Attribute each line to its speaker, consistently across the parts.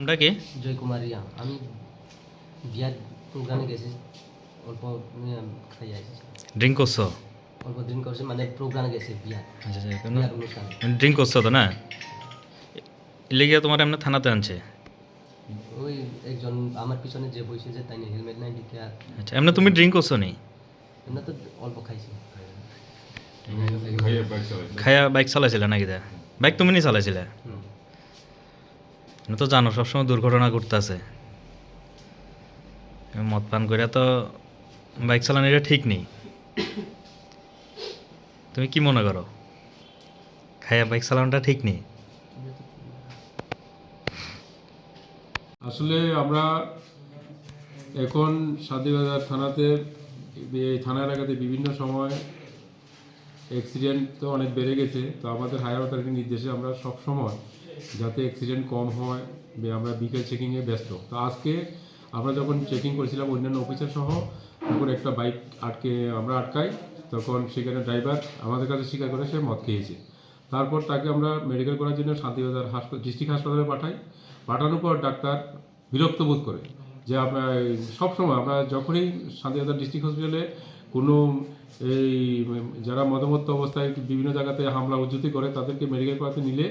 Speaker 1: নামটা কি?
Speaker 2: জয় কুমার রিয়া আমি বিয়ার প্রোগ্রামে গেছি। অল্প খাই আসি।
Speaker 1: ড্রিঙ্ক করছ?
Speaker 2: অল্প দিন করছি মানে প্রোগ্রামে গেছি বিয়ার।
Speaker 1: আচ্ছা আচ্ছা কোনো?
Speaker 2: বিয়ার অনুষ্ঠানে।
Speaker 1: ড্রিঙ্ক করছ তো না? লেগে তোমার এমনি থানাতে আনছে?
Speaker 2: ওই একজন আমার পিছনে যে বসে যে তাই হেলমেট নাই দিকে আর
Speaker 1: আচ্ছা এমনি তুমি ড্রিঙ্ক করছ নি?
Speaker 2: এমনি তো অল্প খাইছি।
Speaker 1: খায়া বাইক চালাইছিলে? নাকি দা বাইক তুমি নি চালাইছিলে? তো জানো, সবসময় দুর্ঘটনা ঘটতেছে। মদ পান করে তো বাইক চালানো এটা ঠিক নেই। তুমি কি মনে করো? খায়া বাইক চালানোটা ঠিক নেই?
Speaker 3: আসলে আমরা এখন শান্তিবাজার থানাতে, এই থানা এলাকাতে বিভিন্ন সময় অ্যাক্সিডেন্ট তো অনেক বেড়ে গেছে। তো আমাদের হায়ার অথরিটির নির্দেশে আমরা সব সময় যাতে অ্যাক্সিডেন্ট কম হয় আমরা বিকেল চেকিংয়ে ব্যস্ত। তো আজকে আমরা যখন চেকিং করেছিলাম, অন্যান্য অফিসার সহ, তখন একটা বাইক আটকে, আমরা আটকাই। তখন সেখানে ড্রাইভার আমাদের কাছে স্বীকার করে সে মদ খেয়েছে। তারপর তাকে আমরা মেডিকেল করার জন্য শান্তিবাজার হাসপাতাল ডিস্ট্রিক্ট হাসপাতালে পাঠাই। পাঠানোর পর ডাক্তার বিরক্ত বোধ করে যে আমরা সবসময় আমরা যখনই শান্তিবাজার ডিস্ট্রিক্ট হসপিটালে কোনো, এই, যারা মদমত্ত অবস্থায় বিভিন্ন জায়গাতে হামলা উজ্জুতি করে, তাদেরকে মেডিকেল করাতে নিলে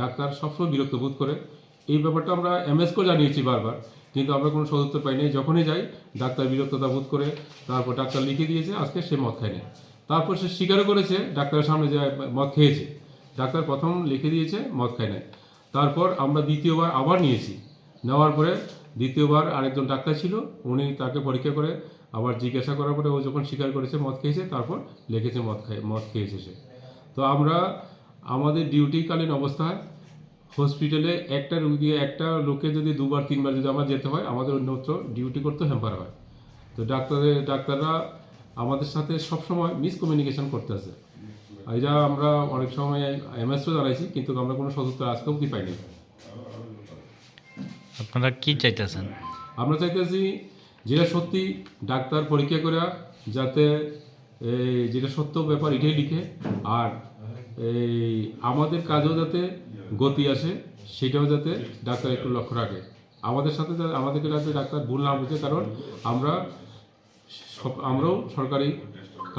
Speaker 3: ডাক্তার সবসময় বিরক্ত বোধ করে। এই ব্যাপারটা আমরা এমএসকেও জানিয়েছি বারবার, কিন্তু আমরা কোনো সদুত্তর পাইনি। যখনই যাই, ডাক্তার বিরক্ততা বোধ করে, তারপর ডাক্তার লিখে দিয়েছে, আজকে সে মদ খায়নি। তারপর সে স্বীকারও করেছে, ডাক্তারের সামনে যে মদ খেয়েছে। ডাক্তার প্রথম লিখে দিয়েছে, মদ খায় নাই। তারপর আমরা দ্বিতীয়বার আবার নিয়েছি। নেওয়ার পরে দ্বিতীয়বার আরেকজন ডাক্তার ছিল, উনি তাকে পরীক্ষা করে আবার জিজ্ঞাসা করার পরে ও যখন স্বীকার করেছে মদ খেয়েছে, তারপর লিখেছে মদ খাই মদ খেয়েছে সে। তো আমরা, আমাদের ডিউটিকালীন অবস্থায় হসপিটালে একটা রুগী, একটা লোকে যদি দুবার, তিনবার যদি আমার যেতে হয়, আমাদের অন্যত্র ডিউটি করতে হ্যাম্পার হয়। তো ডাক্তারের ডাক্তাররা আমাদের সাথে সবসময় মিসকমিউনিকেশন করতেছে এটা আমরা অনেক সময় এমএসও জানাইছি, কিন্তু আমরা কোনো সদস্য আজকে অবধি পাইনি।
Speaker 1: আপনারা কি চাইতেছেন?
Speaker 3: আমরা চাইতেছি যেটা সত্যি ডাক্তার পরীক্ষা করে, যাতে যেটা সত্য ব্যাপার এটাই লিখে, আর এই আমাদের কাজেও যাতে গতি আসে, সেটাও যাতে ডাক্তার একটু লক্ষ্য রাখে। আমাদের সাথে আমাদেরকে যাতে ডাক্তার ভুল না বুঝে, কারণ আমরা আমরাও সরকারি